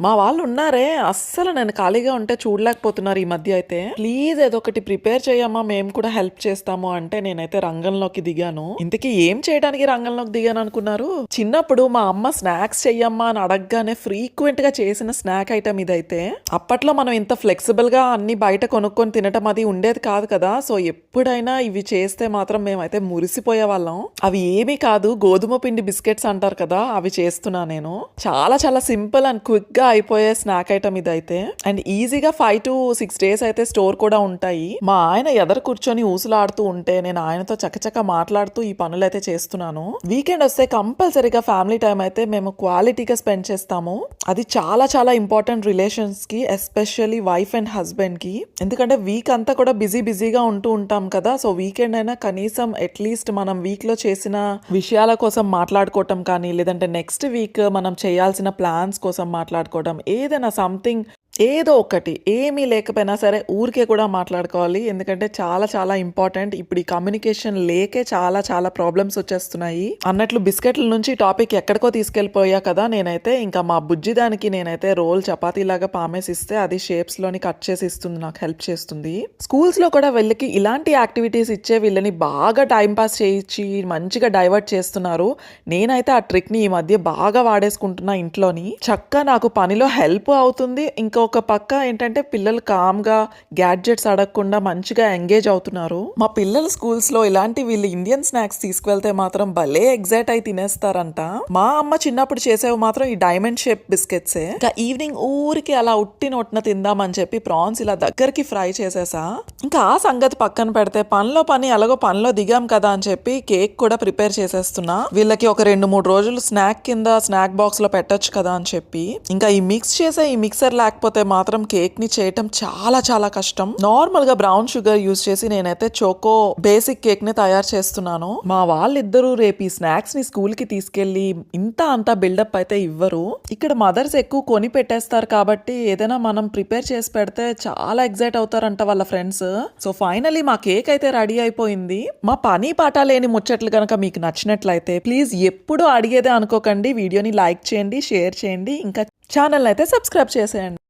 మా వాళ్ళు ఉన్నారే అస్సలు నేను ఖాళీగా ఉంటే చూడలేకపోతున్నారు ఈ మధ్య అయితే. ప్లీజ్ ఏదో ఒకటి ప్రిపేర్ చేయమ్మా మేము కూడా హెల్ప్ చేస్తాము అంటే నేనైతే రంగంలోకి దిగాను. ఇంతకీ ఏం చేయడానికి రంగంలోకి దిగాను అనుకున్నారు? చిన్నప్పుడు మా అమ్మ స్నాక్స్ చెయ్యమ్మా అని అడగగానే ఫ్రీక్వెంట్గా చేసిన స్నాక్ ఐటమ్ ఇదైతే. అప్పట్లో మనం ఇంత ఫ్లెక్సిబుల్గా అన్ని బయట కొనుక్కొని తినటం అది ఉండేది కాదు కదా. సో ఎప్పుడైనా ఇవి చేస్తే మాత్రం మేమైతే మురిసిపోయే వాళ్ళం. అవి ఏమీ కాదు గోధుమ పిండి బిస్కెట్స్ అంటారు కదా అవి చేస్తున్నా నేను. చాలా చాలా సింపుల్ అండ్ క్విక్గా అయిపోయే స్నాక్ ఐటమ్ ఇదైతే. అండ్ ఈజీగా ఫైవ్ టు సిక్స్ డేస్ అయితే స్టోర్ కూడా ఉంటాయి. మా ఆయన ఎదరు కూర్చొని ఊసులాడుతూ ఉంటే నేను ఆయనతో చకచక మాట్లాడుతూ ఈ పనులు అయితే చేస్తున్నాను. వీకెండ్ వస్తే కంపల్సరీగా ఫ్యామిలీ టైం అయితే మేము క్వాలిటీగా స్పెండ్ చేస్తాము. అది చాలా చాలా ఇంపార్టెంట్ రిలేషన్స్కి ఎస్పెషల్లీ వైఫ్ అండ్ హస్బెండ్కి. ఎందుకంటే వీక్ అంతా కూడా బిజీ బిజీగా ఉంటూ ఉంటాం కదా. సో వీకెండ్ అయినా కనీసం అట్లీస్ట్ మనం వీక్లో చేసిన విషయాల కోసం మాట్లాడుకోవటం కానీ లేదంటే నెక్స్ట్ వీక్ మనం చేయాల్సిన ప్లాన్స్ కోసం మాట్లాడుకోవడం ఏదైనా సంథింగ్ ఏదో ఒకటి ఏమీ లేకపోయినా సరే ఊరికే కూడా మాట్లాడుకోవాలి. ఎందుకంటే చాలా చాలా ఇంపార్టెంట్. ఇప్పుడు ఈ కమ్యూనికేషన్ లేకే చాలా చాలా ప్రాబ్లమ్స్ వచ్చేస్తున్నాయి. అన్నట్లు బిస్కెట్ల నుంచి టాపిక్ ఎక్కడికో తీసుకెళ్ళిపోయా కదా నేనైతే. ఇంకా మా బుజ్జి దానికి నేనైతే రోల్ చపాతీలాగా పామేసిస్తే పామేసి ఇస్తే అది షేప్స్లోని కట్ చేసి ఇస్తుంది నాకు హెల్ప్ చేస్తుంది. స్కూల్స్లో కూడా వీళ్ళకి ఇలాంటి యాక్టివిటీస్ ఇచ్చే వీళ్ళని బాగా టైం పాస్ చేయించి మంచిగా డైవర్ట్ చేస్తున్నారు. నేనైతే ఆ ట్రిక్ని ఈ మధ్య బాగా వాడేసుకుంటున్నా ఇంట్లోని. చక్కగా నాకు పనిలో హెల్ప్ అవుతుంది. ఇంకో ఒక పక్క ఏంటంటే పిల్లలు కామ్గా గ్యాడ్జెట్స్ అడగకుండా మంచిగా ఎంగేజ్ అవుతున్నారు. మా పిల్లల స్కూల్స్లో ఇలాంటి వీళ్ళు ఇండియన్ స్నాక్స్ తీసుకువెళ్తే మాత్రం భలే ఎగ్జైట్ అయి తినేస్తారంట. మా అమ్మ చిన్నప్పుడు చేసేవి మాత్రం ఈ డైమండ్ షేప్ బిస్కెట్సే. ఇంకా ఈవినింగ్ ఊరికి అలా ఉట్టి నొట్టిన తిందామని చెప్పి ప్రాన్స్ ఇలా దగ్గరికి ఫ్రై చేసేసా. ఇంకా ఆ సంగతి పక్కన పెడితే పనిలో పని అలాగో పనిలో దిగాం కదా అని చెప్పి కేక్ కూడా ప్రిపేర్ చేసేస్తున్నా. వీళ్ళకి ఒక రెండు మూడు రోజులు స్నాక్ కింద స్నాక్ బాక్స్లో పెట్టొచ్చు కదా అని చెప్పి. ఇంకా ఈ మిక్స్ చేసే ఈ మిక్సర్ లేకపోతే మాత్రం కేక్ని చేయటం చాలా చాలా కష్టం. నార్మల్గా బ్రౌన్ షుగర్ యూస్ చేసి నేనైతే చోకో బేసిక్ కేక్ని తయారు చేస్తున్నాను. మా వాళ్ళిద్దరూ రేపు ఈ స్నాక్స్ని స్కూల్కి తీసుకెళ్ళి ఇంత అంత బిల్డప్ అయితే ఇవ్వరు. ఇక్కడ మదర్స్ ఎక్కువ కొని పెట్టేస్తారు కాబట్టి ఏదైనా మనం ప్రిపేర్ చేసి పెడితే చాలా ఎగ్జైట్ అవుతారంట వాళ్ళ ఫ్రెండ్స్. సో ఫైనలీ మా కేక్ అయితే రెడీ అయిపోయింది. మా పని పాట లేని ముచ్చట్లు కనుక మీకు నచ్చినట్లయితే ప్లీజ్ ఎప్పుడు అడిగేదే అనుకోకండి. వీడియోని లైక్ చేయండి షేర్ చేయండి. ఇంకా ఛానల్ అయితే సబ్స్క్రైబ్ చేసేయండి.